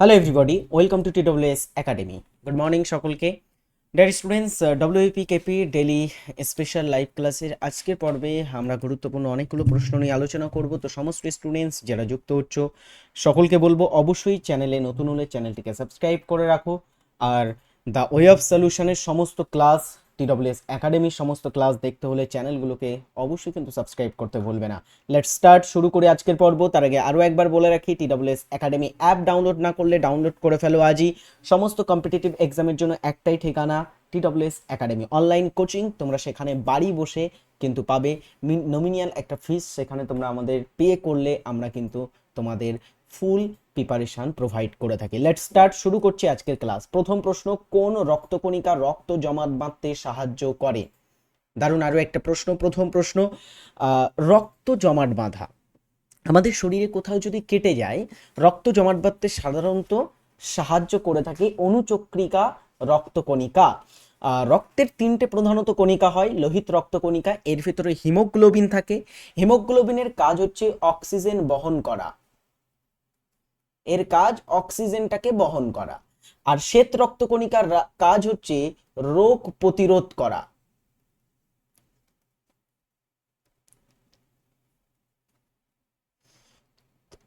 Hello everybody welcome to TWS academy good morning সকলকে। Dear students WP KP daily special live ক্লাসের আজকের পর্বে আমরা গুরুত্বপূর্ণ অনেকগুলো প্রশ্ন নিয়ে আলোচনা করব। তো সমস্ত স্টুডেন্টস যারা যুক্ত হচ্ছ, সকলকে বলব, অবশ্যই চ্যানেলে নতুন হলে চ্যানেলটিকে সাবস্ক্রাইব করে রাখো। আর দ্য ওয়ে অফ সলিউশনের সমস্ত ক্লাস টিডব্লিউএস একাডেমির সমস্ত ক্লাস দেখতে হলে চ্যানেলগুলোকে অবশ্যই কিন্তু সাবস্ক্রাইব করতে ভুলবে না। লেটস স্টার্ট শুরু করে আজকের পর্ব। তার আগে আরও একবার বলে রাখি, টিডব্লিউএস একাডেমি অ্যাপ ডাউনলোড না করলে ডাউনলোড করে ফেলো আজই। সমস্ত কম্পিটিটিভ এক্সামের জন্য একটাই ঠিকানা, টিডব্লিউএস একাডেমি। অনলাইন কোচিং তোমরা সেখানে বাড়ি বসে কিন্তু পাবে। নমিনিয়াল একটা ফিস সেখানে তোমরা আমাদের পে করলে আমরা কিন্তু তোমাদের ফুল প্রিপারেশন প্রোভাইড করে থাকি। লেটস স্টার্ট শুরু করছি আজকের ক্লাস। প্রথম প্রশ্ন, কোন রক্তকণিকা রক্ত জমাট বাঁধতে সাহায্য করে? দারুণ আরও একটা প্রশ্ন, প্রথম প্রশ্ন রক্ত জমাট বাঁধা। আমাদের শরীরে কোথাও যদি কেটে যায়, রক্ত জমাট বাঁধতে সাধারণত সাহায্য করে থাকে অনুচক্রিকা রক্তকণিকা। রক্তের তিনটে প্রধানত কণিকা হয়, লোহিত রক্তকণিকা, এর ভিতরে হিমোগ্লোবিন থাকে। হিমোগ্লোবিনের কাজ হচ্ছে অক্সিজেন বহন করা। এর কাজ অক্সিজেনটাকে বহন করা। আর শ্বেত রক্তকণিকার কাজ হচ্ছে রোগ প্রতিরোধ করা।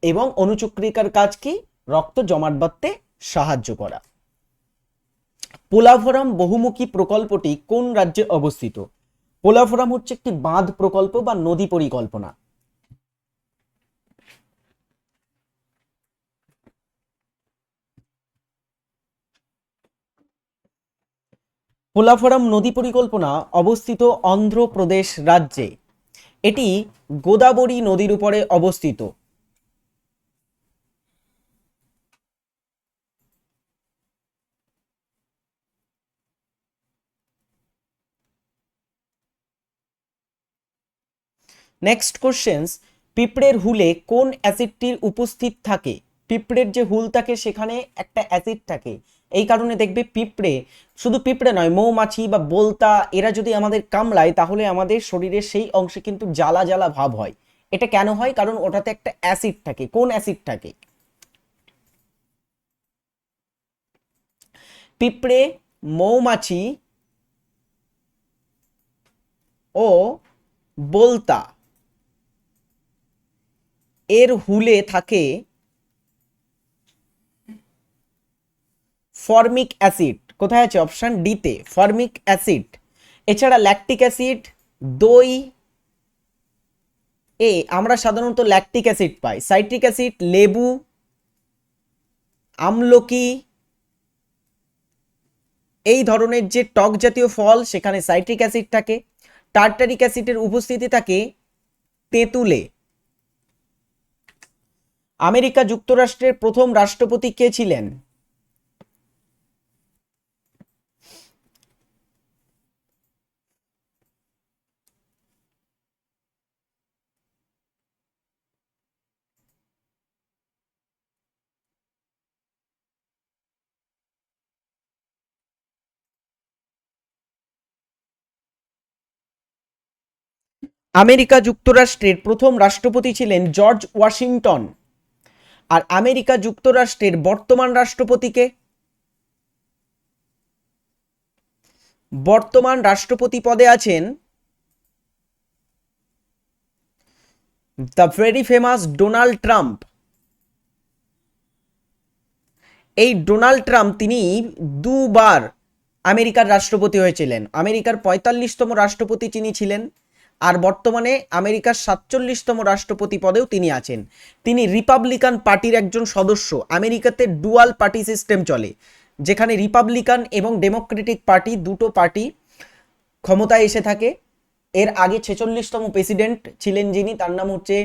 এবং অনুচক্রিকার কাজ কি? রক্ত জমাট বাঁধতে সাহায্য করা। পোলাভরম বহুমুখী প্রকল্পটি কোন রাজ্যে অবস্থিত? পোলাভরম হচ্ছে একটি বাঁধ প্রকল্প বা নদী পরিকল্পনা। পোলাভরম নদী পরিকল্পনা অবস্থিত অন্ধ্রপ্রদেশ রাজ্যে। এটি গোদাবরী নদীর উপরে অবস্থিত। নেক্সট কোশ্চেন্স পিঁপড়ের হুলে কোন অ্যাসিডটির উপস্থিত থাকে? পিঁপড়ের যে হুল থাকে সেখানে একটা অ্যাসিড থাকে। এই কারণে দেখবে পিঁপড়ে, শুধু পিঁপড়ে নয়, মৌমাছি বা বোলতা, এরা যদি আমাদের কামড়ায় তাহলে আমাদের শরীরের সেই অংশে কিন্তু জ্বালা জ্বালা ভাব হয়। এটা কেন হয়? কারণ ওটাতে একটা অ্যাসিড থাকে। কোন অ্যাসিড থাকে পিঁপড়ে, মৌমাছি ও বোলতা, এর হুলে থাকে ফর্মিক অ্যাসিড। কোথায় আছে অপশন ডিতে ফর্মিক অ্যাসিড। এছাড়া ল্যাকটিক অ্যাসিড, দই, এ, আমরা সাধারণত ল্যাকটিক অ্যাসিড পাই। সাইট্রিক অ্যাসিড, লেবু, আমলকি, এই ধরনের যে টক জাতীয় ফল, সেখানে সাইট্রিক অ্যাসিড থাকে। টার্টারিক অ্যাসিডের উপস্থিতি থাকে তেঁতুলে। আমেরিকা যুক্তরাষ্ট্রের প্রথম রাষ্ট্রপতি কে ছিলেন? আমেরিকা যুক্তরাষ্ট্রের প্রথম রাষ্ট্রপতি ছিলেন জর্জ ওয়াশিংটন। আর আমেরিকা যুক্তরাষ্ট্রের বর্তমান রাষ্ট্রপতিকে বর্তমান রাষ্ট্রপতি পদে আছেন the very famous Donald Trump. এই ডোনাল্ড ট্রাম্প তিনি দুবার আমেরিকার রাষ্ট্রপতি হয়েছিলেন। আমেরিকার পঁয়তাল্লিশতম রাষ্ট্রপতি তিনি ছিলেন আর বর্তমানে আমেরিকার সাতচল্লিশতম রাষ্ট্রপতি পদেও তিনি আছেন। তিনি রিপাবলিকান পার্টির একজন সদস্য। আমেরিকাতে ডুয়াল পার্টি সিস্টেম চলে, যেখানে রিপাবলিকান এবং ডেমোক্রেটিক পার্টি দুটো পার্টি ক্ষমতায় এসে থাকে। এর আগে ছেচল্লিশতম প্রেসিডেন্ট ছিলেন যিনি, তার নাম হচ্ছে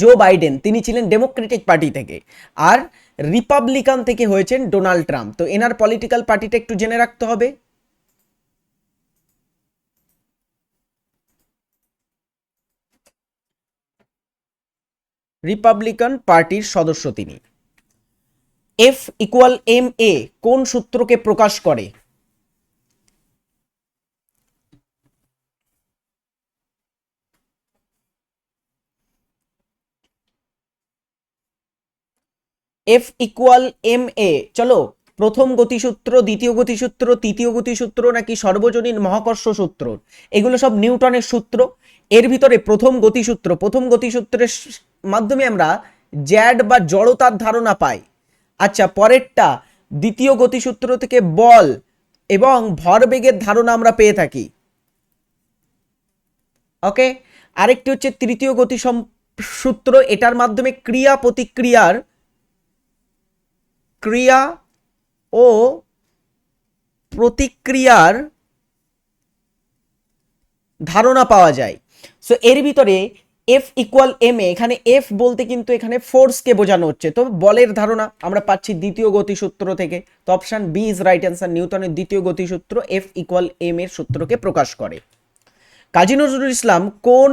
জো বাইডেন। তিনি ছিলেন ডেমোক্রেটিক পার্টি থেকে। আর রিপাবলিকান থেকে হয়েছেন ডোনাল্ড ট্রাম্প। তো এনার পলিটিক্যাল পার্টিটা একটু জেনে রাখতে হবে। রিপাবলিকান পার্টির সদস্য তিনি। এফ ইকুয়াল এম এ কোন সূত্রকে প্রকাশ করে? এফ ইকুয়াল এম এ চলো প্রথম গতিসূত্র, দ্বিতীয় গতিসূত্র, তৃতীয় গতিসূত্র নাকি সর্বজনীন মহাকর্ষ সূত্র? এগুলো সব নিউটনের সূত্র। এর ভিতরে প্রথম গতিসূত্র, প্রথম গতিসূত্রের মাধ্যমে আমরা জ্যাড বা জড়তার ধারণা পাই। আচ্ছা পরেরটা, দ্বিতীয় গতিসূত্র থেকে বল এবং ভরবেগের ধারণা আমরা পেয়ে থাকি। ওকে? আরেকটি হচ্ছে তৃতীয় গতি সূত্র, এটার মাধ্যমে ক্রিয়া প্রতিক্রিয়ার ক্রিয়া ও প্রতিক্রিয়ার ধারণা পাওয়া যায়। সো এর ভিতরে এফ ইকুয়াল এম এ এখানে এফ বলতে কিন্তু এখানে ফোর্সকে বোঝানো হচ্ছে। তো বলের ধারণা আমরা পাচ্ছি দ্বিতীয় গতিসূত্র থেকে। তো option B is right answer নিউটনের দ্বিতীয় গতিসূত্র এফ ইকুয়াল এম এর সূত্রকে প্রকাশ করে। কাজী নজরুল ইসলাম কোন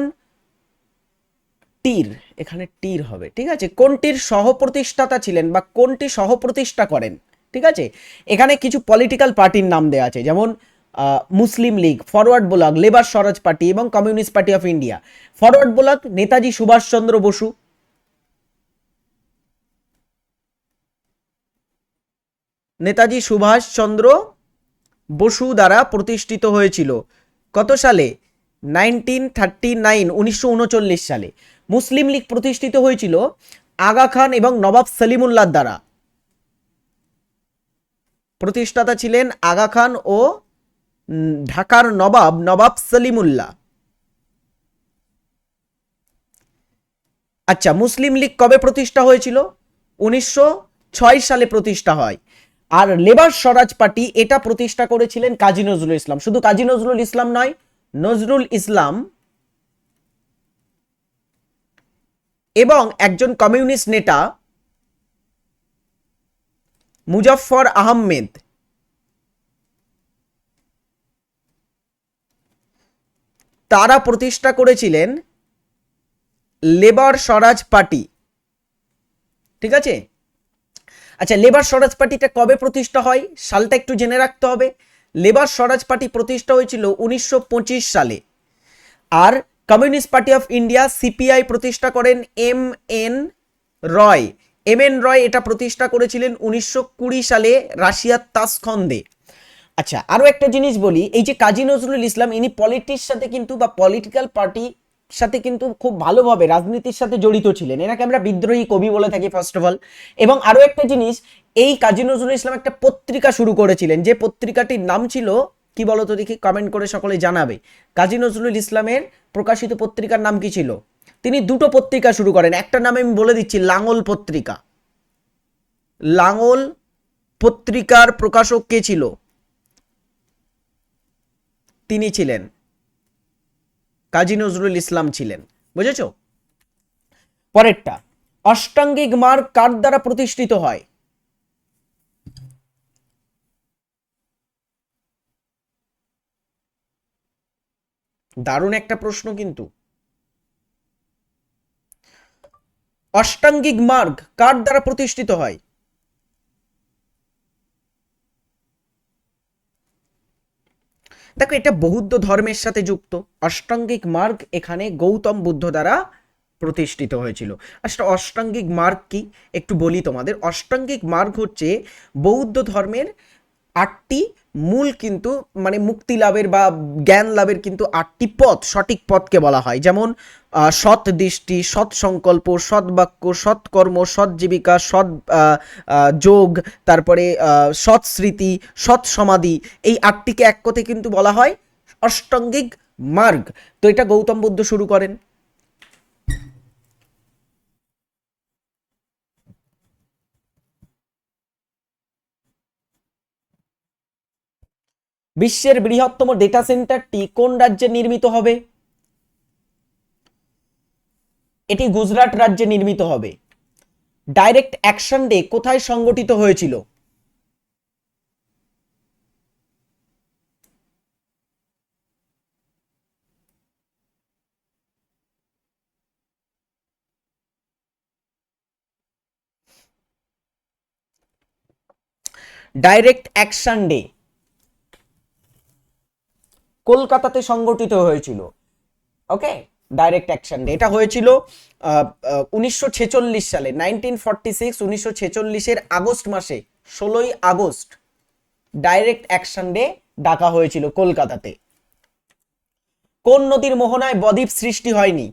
টির এখানে টির হবে, ঠিক আছে? কোনটির সহপ্রতিষ্ঠাতা ছিলেন বা কোনটি সহপ্রতিষ্ঠা করেন, ঠিক আছে? এখানে কিছু পলিটিক্যাল পার্টির নাম দেওয়া আছে, যেমন Muslim League Forward Bloc, Labour Swaraj Party এবং Communist Party of India. Forward Bloc, Netaji Subhash Chandra Basu. Netaji Subhash Chandra Basu দ্বারা প্রতিষ্ঠিত হয়েছিল কত সালে? নাইনটিন থার্টি নাইন, উনিশশো উনচল্লিশ সালে। মুসলিম লীগ প্রতিষ্ঠিত হয়েছিল আগা খান এবং নবাব সলিমুল্লাহ দ্বারা। প্রতিষ্ঠাতা ছিলেন আগা খান ও ঢাকার নবাব নবাব সলিমুল্লাহ। আচ্ছা মুসলিম লীগ কবে প্রতিষ্ঠা হয়েছিল? উনিশশো ছয় সালে প্রতিষ্ঠা হয়। আর লেবার স্বরাজ পার্টি এটা প্রতিষ্ঠা করেছিলেন কাজী নজরুল ইসলাম। শুধু কাজী নজরুল ইসলাম নয়, নজরুল ইসলাম এবং একজন কমিউনিস্ট নেতা মুজফফর আহমেদ। তারা প্রতিষ্ঠা করেছিলেন লেবার স্বরাজ পার্টি। ঠিক আছে? আচ্ছা লেবার স্বরাজ পার্টিটা কবে প্রতিষ্ঠা হয়? সালটা একটু জেনে রাখতে হবে। লেবার স্বরাজ পার্টি প্রতিষ্ঠা হয়েছিল উনিশশো পঁচিশ সালে। আর Communist Party of India, CPI, প্রতিষ্ঠা করেন M N Roy. M N Roy এটা প্রতিষ্ঠা করেছিলেন উনিশশো কুড়ি সালে রাশিয়ার তাসখন্দে। আচ্ছা আরও একটা জিনিস বলি, এই যে কাজী নজরুল ইসলাম, ইনি পলিটিক্স সাথে কিন্তু বা পলিটিক্যাল পার্টি সাথে কিন্তু খুব ভালোভাবে রাজনীতির সাথে জড়িত ছিলেন। এনাকে আমরা বিদ্রোহী কবি বলে থাকি ফার্স্ট অফ অল এবং আরও একটা জিনিস, এই কাজী নজরুল ইসলাম একটা পত্রিকা শুরু করেছিলেন, যে পত্রিকাটির নাম ছিল, কি বলতো দেখি কমেন্ট করে সকলে জানাবে। কাজী নজরুল ইসলামের প্রকাশিত পত্রিকার নাম কি ছিল? তিনি দুটো পত্রিকা শুরু করেন, একটা নামে আমি বলে দিচ্ছি, লাঙল পত্রিকা। লাঙল পত্রিকার প্রকাশক কে ছিল? তিনি ছিলেন। কাজী নজরুল ইসলাম ছিলেন। বুঝেছ? পরেরটা, অষ্টাঙ্গিক মার্গ কার দ্বারা প্রতিষ্ঠিত হয়? দারুণ একটা প্রশ্ন কিন্তু। অষ্টাঙ্গিক মার্গ কার দ্বারা প্রতিষ্ঠিত হয়? দেখো, এটা বৌদ্ধ ধর্মের সাথে যুক্ত। অষ্টাঙ্গিক মার্গ এখানে গৌতম বুদ্ধ দ্বারা প্রতিষ্ঠিত হয়েছিল। আসলে অষ্টাঙ্গিক মার্গ কি? একটু বলি তোমাদের। অষ্টাঙ্গিক মার্গ হচ্ছে বৌদ্ধ ধর্মের আটটি মূল কিন্তু মানে মুক্তি লাভের বা জ্ঞান লাভের কিন্তু আটটি পথ, সঠিক পথকে বলা হয়। যেমন সৎ দৃষ্টি, সৎ সংকল্প, সৎ বাক্য, সৎ কর্ম, সৎ জীবিকা, সৎ যোগ, তারপরে সৎ স্মৃতি, সৎ সমাধি, এই আটটিকে এক কিন্তু বলা হয় অষ্টাঙ্গিক মার্গ। তো এটা গৌতম বুদ্ধ শুরু করেন। বিশ্বের বৃহত্তম ডেটা সেন্টারটি কোন রাজ্যে নির্মিত হবে? এটি গুজরাট রাজ্যে নির্মিত হবে। ডাইরেক্ট অ্যাকশন ডে কোথায় সংগঠিত হয়েছিল? ডাইরেক্ট অ্যাকশন ডে কলকাতাতে সংগঠিত হয়েছিল। ওকে? ডাইরেক্ট অ্যাকশন ডে এটা হয়েছিল উনিশশো ছেচল্লিশ সালে নাইনটিন ফর্টি সিক্স উনিশশো ছেচল্লিশের আগস্ট মাসে, ষোলোই আগস্ট ডাইরেক্ট অ্যাকশন ডে ডাকা হয়েছিল কলকাতাতে। কোন নদীর মোহনায় বদ্বীপ সৃষ্টি হয়নি?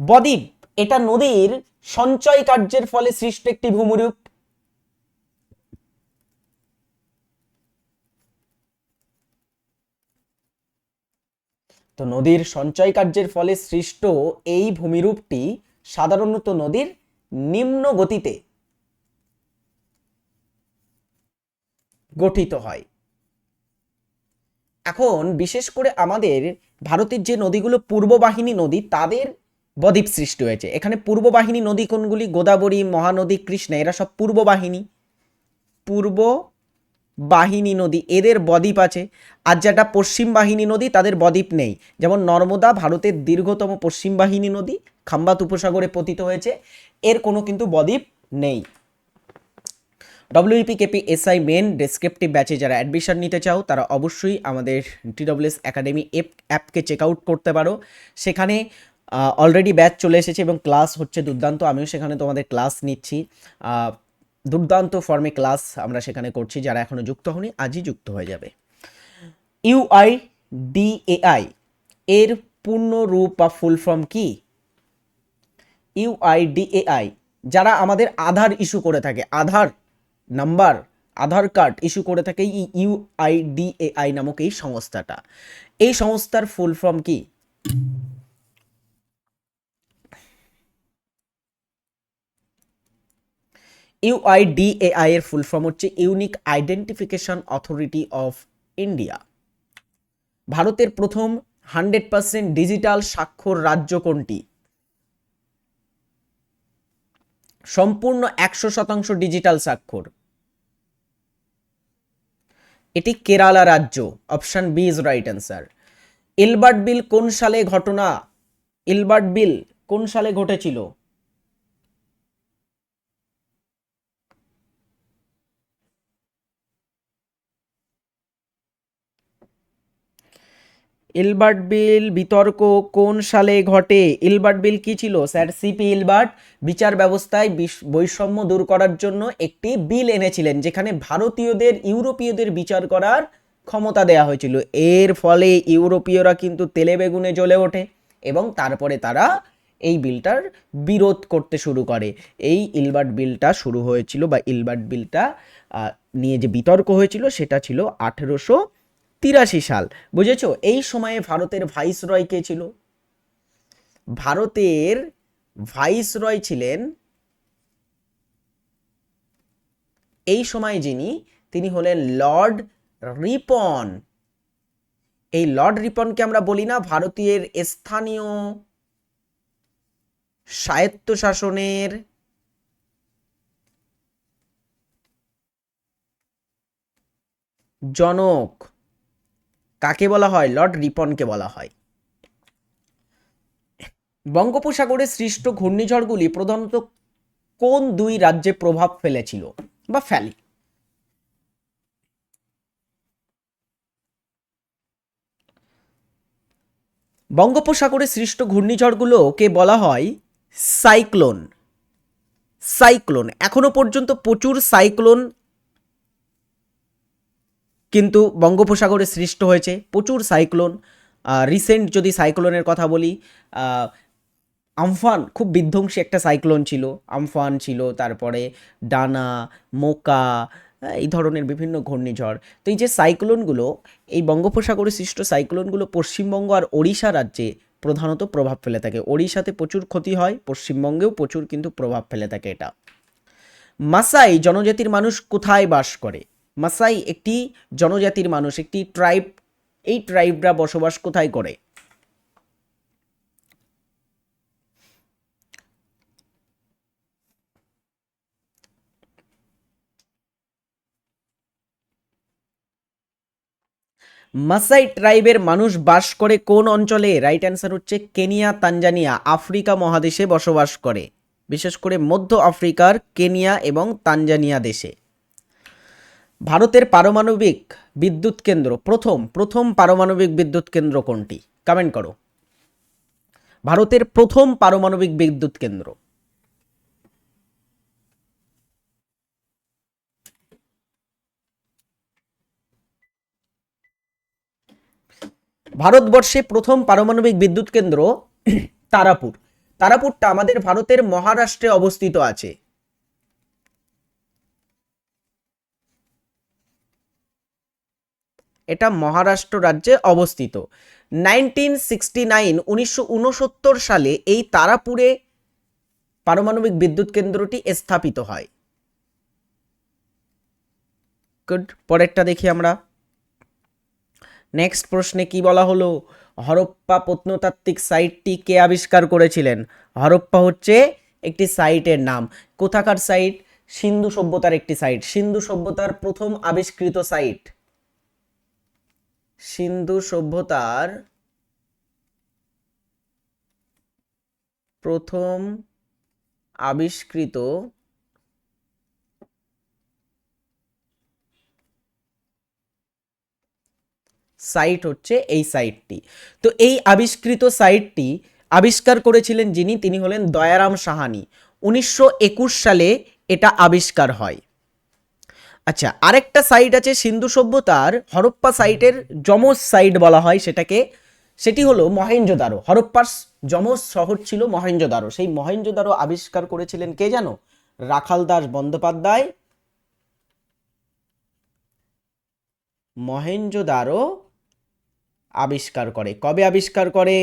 বদ্বীপ, এটা নদীর সঞ্চয় কার্যের ফলে সৃষ্ট একটি ভূমিরূপ। তো নদীর সঞ্চয় কার্যের ফলে সৃষ্ট এই ভূমিরূপটি সাধারণত নদীর নিম্ন গতিতে গঠিত হয়। এখন বিশেষ করে আমাদের ভারতের যে নদীগুলো পূর্ববাহিনী নদী, তাদের বদ্বীপ সৃষ্টি হয়েছে। এখানে পূর্ববাহিনী নদী কোনগুলি? গোদাবরী, মহানদী, কৃষ্ণা, এরা সব পূর্ববাহিনী। পূর্ব বাহিনী নদী, এদের বদ্বীপ আছে। আর যেটা পশ্চিম বাহিনী নদী, তাদের বদ্বীপ নেই। যেমন নর্মদা ভারতের দীর্ঘতম পশ্চিম বাহিনী নদী, খাম্বাত উপসাগরে পতিত হয়েছে। এর কোনো কিন্তু বদ্বীপ নেই। WP KP SI main descriptive ব্যাচে যারা অ্যাডমিশন নিতে চাও, তারা অবশ্যই আমাদের টিডব্লিউএস একাডেমি এপ অ্যাপকে চেক আউট করতে পারো। সেখানে অলরেডি ব্যাচ চলে এসেছে এবং ক্লাস হচ্ছে দুর্দান্ত। আমিও সেখানে তোমাদের ক্লাস নিচ্ছি। দুর্দান্ত ফর্মে ক্লাস আমরা সেখানে করছি, যারা এখনও যুক্ত হনি আজই যুক্ত হয়ে যাবে। ইউআই ডিএআই এর পূর্ণ রূপ বা ফুল ফর্ম কি? ইউআইডিএআই যারা আমাদের আধার ইস্যু করে থাকে, Aadhaar number Aadhaar card issue করে থাকে এই ইউআইডিএআই নামক এই সংস্থাটা। এই সংস্থার ফুল ফর্ম কি? ইউআইডিএআই এর ফুল ফর্ম হচ্ছে unique identification authority of India ভারতের প্রথম হান্ড্রেড পার্সেন্ট ডিজিটাল স্বাক্ষর রাজ্য কোনটি? সম্পূর্ণ একশো শতাংশ ডিজিটাল স্বাক্ষর। এটি কেরালা রাজ্য। Option B is right answer Ilbert Bill কোন সালে ঘটনা? ইলবার্ট বিল কোন সালে ঘটেছিল? ইলবার্ট বিল বিতর্ক কোন সালে ঘটে? ইলবার্ট বিল কি ছিল? স্যার সিপি ইলবার্ট বিচার ব্যবস্থায় বৈষম্য দূর করার জন্য একটি বিল এনেছিলেন, যেখানে ভারতীয়দের, ইউরোপীয়দের বিচার করার ক্ষমতা দেয়া হয়েছিল। এর ফলে ইউরোপীয়রা কিন্তু তেলে বেগুনে জ্বলে ওঠে এবং তারপরে তারা এই বিলটার বিরোধ করতে শুরু করে। এই ইলবার্ট বিলটা শুরু হয়েছিল বা ইলবার্ট বিলটা নিয়ে যে বিতর্ক হয়েছিল সেটা ছিল আঠেরোশো তিরাশি সাল। বুঝেছ? এই সময়ে ভারতের ভাইসরয় কে ছিল? ভারতের ভাইসরয় ছিলেন এই সময় যিনি, তিনি হলেন লর্ড রিপন। এই লর্ড রিপনকে আমরা বলি না ভারতীয় স্থানীয় স্বায়ত্তশাসনের জনক। কাকে বলা হয়? লর্ড রিপনকে বলা হয়। বঙ্গোপসাগরে সৃষ্ট ঘূর্ণিঝড়গুলি প্রধানত কোন দুই রাজ্যে প্রভাব ফেলেছিল বা ফেলে? বঙ্গোপসাগরে সৃষ্ট ঘূর্ণিঝড়গুলোকে বলা হয় সাইক্লোন। সাইক্লোন। এখনও পর্যন্ত প্রচুর সাইক্লোন কিন্তু বঙ্গোপসাগরে সৃষ্ট হয়েছে প্রচুর সাইক্লোন। রিসেন্ট যদি সাইক্লোনের কথা বলি আমফান খুব বিধ্বংসী একটা সাইক্লোন ছিল। আমফান ছিল, তারপরে ডানা, মোকা এই ধরনের বিভিন্ন ঘূর্ণিঝড়। তো এই যে সাইক্লোনগুলো, এই বঙ্গোপসাগরে সৃষ্ট সাইক্লোনগুলো পশ্চিমবঙ্গ আর ওড়িশা রাজ্যে প্রধানত প্রভাব ফেলে থাকে। ওড়িশাতে প্রচুর ক্ষতি হয়, পশ্চিমবঙ্গেও প্রচুর কিন্তু প্রভাব ফেলে থাকে এটা। মাসাই জনজাতির মানুষ কোথায় বাস করে? মাসাই একটি জনজাতির মানুষ, একটি ট্রাইব এই ট্রাইবরা বসবাস কোথায় করে? মাসাই ট্রাইবের মানুষ বাস করে কোন অঞ্চলে? রাইট অ্যান্সার হচ্ছে কেনিয়া, তানজানিয়া, আফ্রিকা মহাদেশে বসবাস করে। বিশেষ করে মধ্য আফ্রিকার কেনিয়া এবং তানজানিয়া দেশে। ভারতের পারমাণবিক বিদ্যুৎ কেন্দ্র, প্রথম প্রথম পারমাণবিক বিদ্যুৎ কেন্দ্র কোনটি? কমেন্ট করো। ভারতের প্রথম পারমাণবিক বিদ্যুৎ কেন্দ্র। ভারতবর্ষে প্রথম পারমাণবিক বিদ্যুৎ কেন্দ্র তারাপুর। তারাপুরটা আমাদের ভারতের মহারাষ্ট্রে অবস্থিত আছে। এটা মহারাষ্ট্র রাজ্যে অবস্থিত। নাইনটিন সিক্সটি নাইন উনিশশো উনসত্তর সালে এই তারাপুরে পারমাণবিক বিদ্যুৎ কেন্দ্রটি স্থাপিত হয়। গুড পরেরটা দেখি আমরা। নেক্সট প্রশ্নে কি বলা হলো? হরপ্পা প্রত্নতাত্ত্বিক সাইটটি কে আবিষ্কার করেছিলেন? হরপ্পা হচ্ছে একটি সাইটের নাম। কোথাকার সাইট? সিন্ধু সভ্যতার একটি সাইট। সিন্ধু সভ্যতার প্রথম আবিষ্কৃত সাইট। সিন্ধু সভ্যতার প্রথম আবিষ্কৃত সাইট হচ্ছে এই সাইটটি। তো এই আবিষ্কৃত সাইটটি আবিষ্কার করেছিলেন যিনি, তিনি হলেন দয়ারাম সাহানি। উনিশশো একুশ সালে এটা আবিষ্কার হয়। আচ্ছা আরেকটা সাইট আছে সিন্ধু সভ্যতার হরপ্পা সাইটের যমজ সাইট বলা হয় সেটাকে। সেটি হলো মহেঞ্জোদারো হরপ্পার যমজ শহর ছিল মহেঞ্জোদারো সেই মহেঞ্জোদারো আবিষ্কার করেছিলেন কে জানো? রাখাল দাস বন্দ্যোপাধ্যায়। মহেঞ্জোদারো আবিষ্কার করে। কবে আবিষ্কার করে?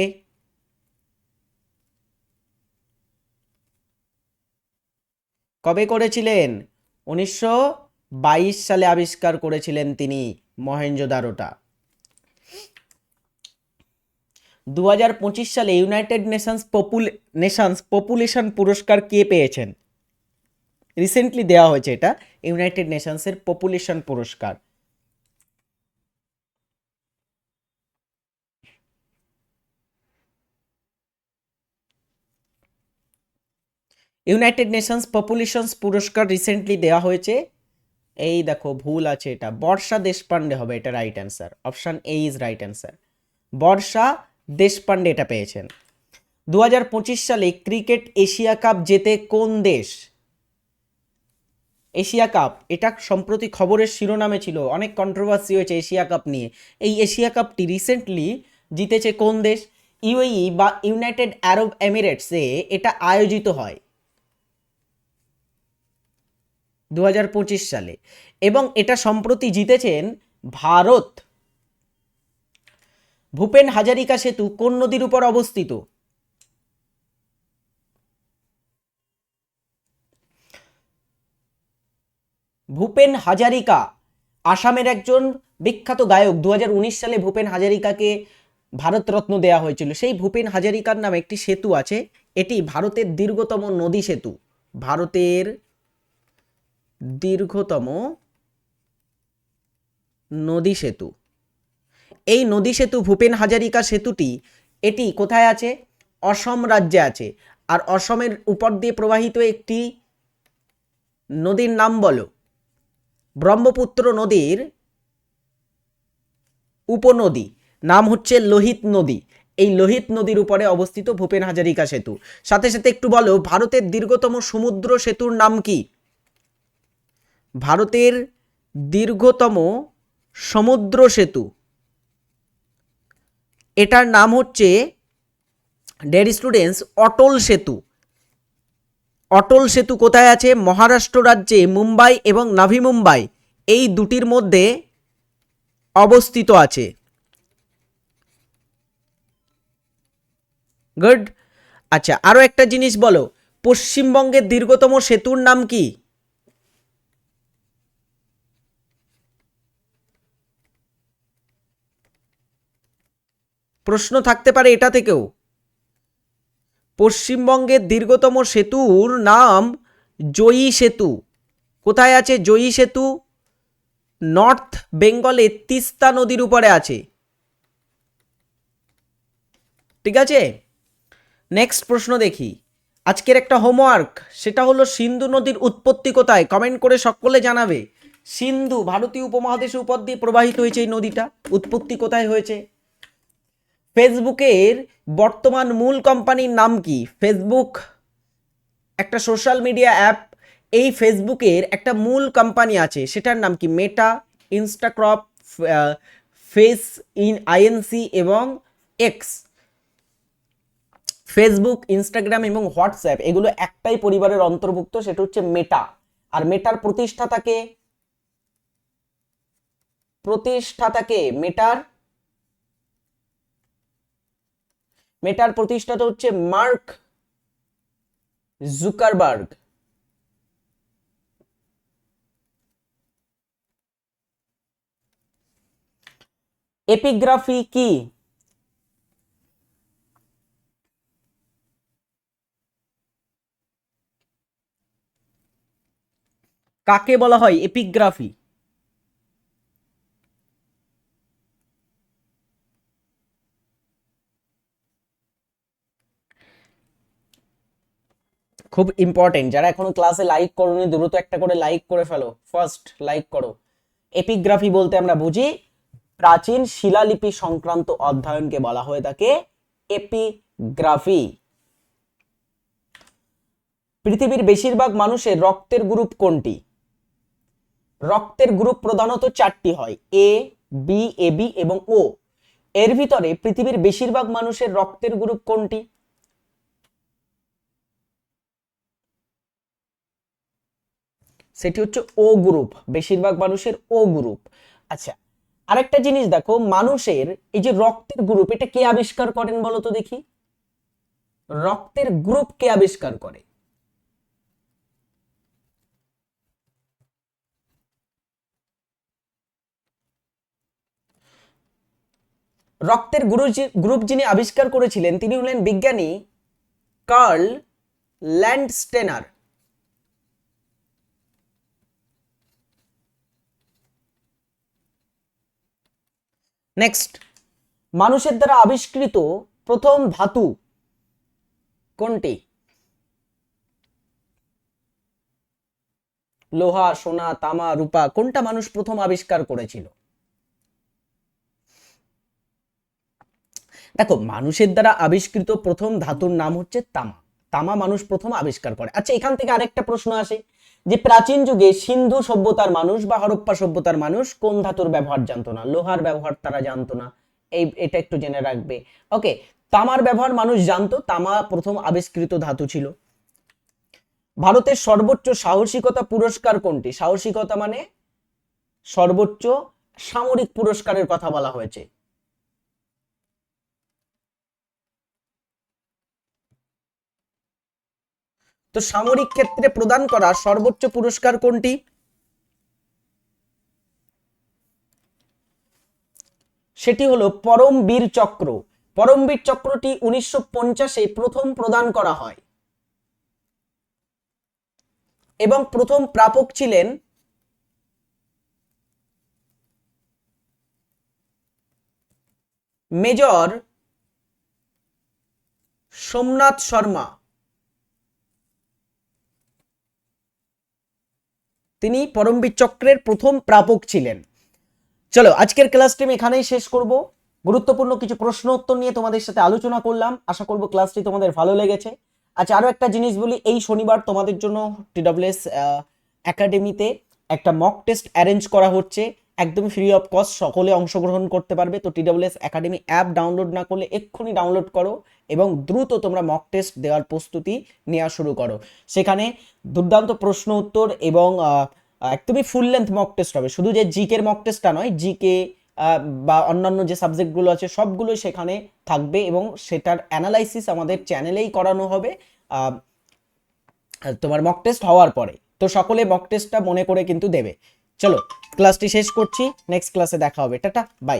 কবে করেছিলেন? উনিশশো বাইশ সালে আবিষ্কার করেছিলেন তিনি মহেঞ্জোদারোটা দু হাজার পঁচিশ সালে ইউনাইটেড নেশনস পপুল নেশনস পপুলেশন পুরস্কার কে পেয়েছেন? রিসেন্টলি দেওয়া হয়েছে এটা ইউনাইটেড নেশনসের পপুলেশন পুরস্কার। ইউনাইটেড নেশনস পপুলেশনস পুরস্কার রিসেন্টলি দেওয়া হয়েছে এই দেখো ভুল আছে এটা। বর্ষা দেশপান্ডে হবে এটা right answer option A is right answer Varsha Deshpande এটা পেয়েছেন। দু হাজার পঁচিশ সালে ক্রিকেট এশিয়া কাপ জেতে কোন দেশ? Asia Cup. এটা সম্প্রতি খবরের শিরোনামে ছিল। অনেক কন্ট্রোভার্সি হয়েছে এশিয়া কাপ নিয়ে। এই এশিয়া কাপটি রিসেন্টলি জিতেছে কোন দেশ? ইউএই বা ইউনাইটেড আরব এমিরেটসে এটা আয়োজিত হয়। দু হাজার পঁচিশ সালে। এবং এটা সম্প্রতি জিতেছেন ভারত। ভূপেন হাজারিকা সেতু কোন নদীর উপর অবস্থিত? ভূপেন হাজারিকা আসামের একজন বিখ্যাত গায়ক। দুই হাজার উনিশ সালে ভূপেন হাজারিকাকে ভারতরত্ন দেয়া হয়েছিল। সেই ভূপেন হাজারিকার নামে একটি সেতু আছে। এটি ভারতের দীর্ঘতম নদী সেতু। ভারতের দীর্ঘতম নদী সেতু। এই নদী সেতু ভূপেন হাজারিকা সেতুটি, এটি কোথায় আছে? অসম রাজ্যে আছে। আর অসমের উপর দিয়ে প্রবাহিত একটি নদীর নাম বলো। ব্রহ্মপুত্র নদীর উপনদী। নাম হচ্ছে লোহিত নদী। এই লোহিত নদীর উপরে অবস্থিত ভূপেন হাজারিকা সেতু। সাথে সাথে একটু বলো, ভারতের দীর্ঘতম সমুদ্র সেতুর নাম কি? ভারতের দীর্ঘতম সমুদ্র সেতু। এটার নাম হচ্ছে ডেয়ার স্টুডেন্টস অটল সেতু। অটল সেতু কোথায় আছে? মহারাষ্ট্র রাজ্যে মুম্বাই এবং নাভি মুম্বাই এই দুটির মধ্যে অবস্থিত আছে। গুড। আচ্ছা আরও একটা জিনিস বলো। পশ্চিমবঙ্গের দীর্ঘতম সেতুর নাম কি? প্রশ্ন থাকতে পারে এটা থেকেও। পশ্চিমবঙ্গের দীর্ঘতম সেতুর নাম জয়ী সেতু। কোথায় আছে জয়ী সেতু? নর্থ বেঙ্গলে তিস্তা নদীর উপরে আছে। ঠিক আছে? নেক্সট প্রশ্ন দেখি। আজকের একটা হোমওয়ার্ক সেটা হলো সিন্ধু নদীর উৎপত্তি কোথায়? কমেন্ট করে সকলে জানাবে। সিন্ধু, ভারতীয় উপমহাদেশের উপর দিয়ে প্রবাহিত হয়েছে এই নদীটা। উৎপত্তি কোথায় হয়েছে? ফেসবুকের বর্তমান মূল কোম্পানির নাম কি? ফেসবুক, একটা সোশ্যাল মিডিয়া অ্যাপ, এই ফেসবুকের একটা মূল কোম্পানি আছে, সেটার নাম কি? মেটা ইনস্টাক্রপ ফেস ইন আইএনসি এবং এক্স ফেসবুক ইনস্টাগ্রাম এবং হোয়াটসঅ্যাপ এগুলো একটাই পরিবারের অন্তর্ভুক্ত, সেটা হচ্ছে মেটা আর মেটার প্রতিষ্ঠাতাকে প্রতিষ্ঠাতাকে মেটার মেটার প্রতিষ্ঠাতা হচ্ছে মার্ক জুকারবার্গ। এপিগ্রাফি কি? কাকে বলা হয় এপিগ্রাফি? খুব ইম্পর্টেন্ট যারা এখনও ক্লাসে লাইক করোনি, দ্রুত একটা করে লাইক করে ফেলো। ফার্স্ট লাইক করো। এপিগ্রাফি বলতে আমরা বুঝি, প্রাচীন শিলালিপি সংক্রান্ত অধ্যয়নকে বলা হয়ে থাকে এপিগ্রাফি পৃথিবীর বেশিরভাগ মানুষের রক্তের গ্রুপ কোনটি? রক্তের গ্রুপ প্রধানত চারটি হয় এ বি এ বি এবং ও এর ভিতরে পৃথিবীর বেশিরভাগ মানুষের রক্তের গ্রুপ কোনটি? সেটি হচ্ছে ও গ্রুপ বেশিরভাগ মানুষের ও গ্রুপ আচ্ছা আরেকটা জিনিস দেখো, মানুষের এই যে রক্তের গ্রুপ এটা কে আবিষ্কার করেন বলো তো দেখি? রক্তের গ্রুপ কে আবিষ্কার করে? রক্তের গ্রুপ যিনি আবিষ্কার করেছিলেন, তিনি হলেন বিজ্ঞানী কার্ল ল্যান্ডস্টেনার। নেক্সট মানুষের দ্বারা আবিষ্কৃত প্রথম ধাতু কোনটি? লোহা, সোনা, তামা, রূপা, কোনটা মানুষ প্রথম আবিষ্কার করেছিল? দেখো, মানুষের দ্বারা আবিষ্কৃত প্রথম ধাতুর নাম হচ্ছে তামা। তামা মানুষ প্রথম আবিষ্কার করে। আচ্ছা এখান থেকে আরেকটা প্রশ্ন আসে। যে প্রাচীন যুগে সিন্ধু সভ্যতার মানুষ বা হরপ্পা সভ্যতার মানুষ কোন ধাতুর ব্যবহার জানতো না? লোহার ব্যবহার তারা জানতো না। এই, এটা একটু জেনে রাখবে। ওকে তামার ব্যবহার মানুষ জানতো, তামা প্রথম আবিষ্কৃত ধাতু ছিল। ভারতের সর্বোচ্চ সাহসিকতা পুরস্কার কোনটি? সাহসিকতা মানে সর্বোচ্চ সামরিক পুরস্কারের কথা বলা হয়েছে। তো সামরিক ক্ষেত্রে প্রদান করা সর্বোচ্চ পুরস্কার কোনটি? সেটি হলো পরমবীর চক্র। পরমবীর চক্রটি উনিশশো পঞ্চাশে প্রথম প্রদান করা হয়। এবং প্রথম প্রাপক ছিলেন মেজর সোমনাথ শর্মা। তিনি পরমবীর চক্রের প্রথম প্রাপক ছিলেন। চলো, আজকের ক্লাসটি আমি এখানেই শেষ করব। গুরুত্বপূর্ণ কিছু প্রশ্ন উত্তর নিয়ে তোমাদের সাথে আলোচনা করলাম। আশা করব ক্লাসটি তোমাদের ভালো লেগেছে। আচ্ছা আরও একটা জিনিস বলি, এই শনিবার তোমাদের জন্য টিডব্লিউএস একাডেমিতে একটা মক টেস্ট অ্যারেঞ্জ করা হচ্ছে। একদম ফ্রি অফ কস্ট সকলে অংশগ্রহণ করতে পারবে। তো টিডব্লিউএস একাডেমি অ্যাপ ডাউনলোড না করলে এক্ষুনি ডাউনলোড করো। এবং দ্রুত তোমরা মক টেস্ট দেওয়ার প্রস্তুতি নেওয়া শুরু করো। সেখানে দুর্দান্ত প্রশ্ন উত্তর এবং একদমই ফুল লেন্থ মক টেস্ট হবে। শুধু যে জিকের মক টেস্টটা নয় জিকে বা অন্যান্য যে সাবজেক্টগুলো আছে, সবগুলোই সেখানে থাকবে এবং সেটার অ্যানালাইসিস আমাদের চ্যানেলেই করানো হবে তোমার মক টেস্ট হওয়ার পরে। তো সকলে মক টেস্টটা মনে করে কিন্তু দেবে। চলো ক্লাসটি শেষ করছি নেক্সট ক্লাসে দেখা হবে। Tata bye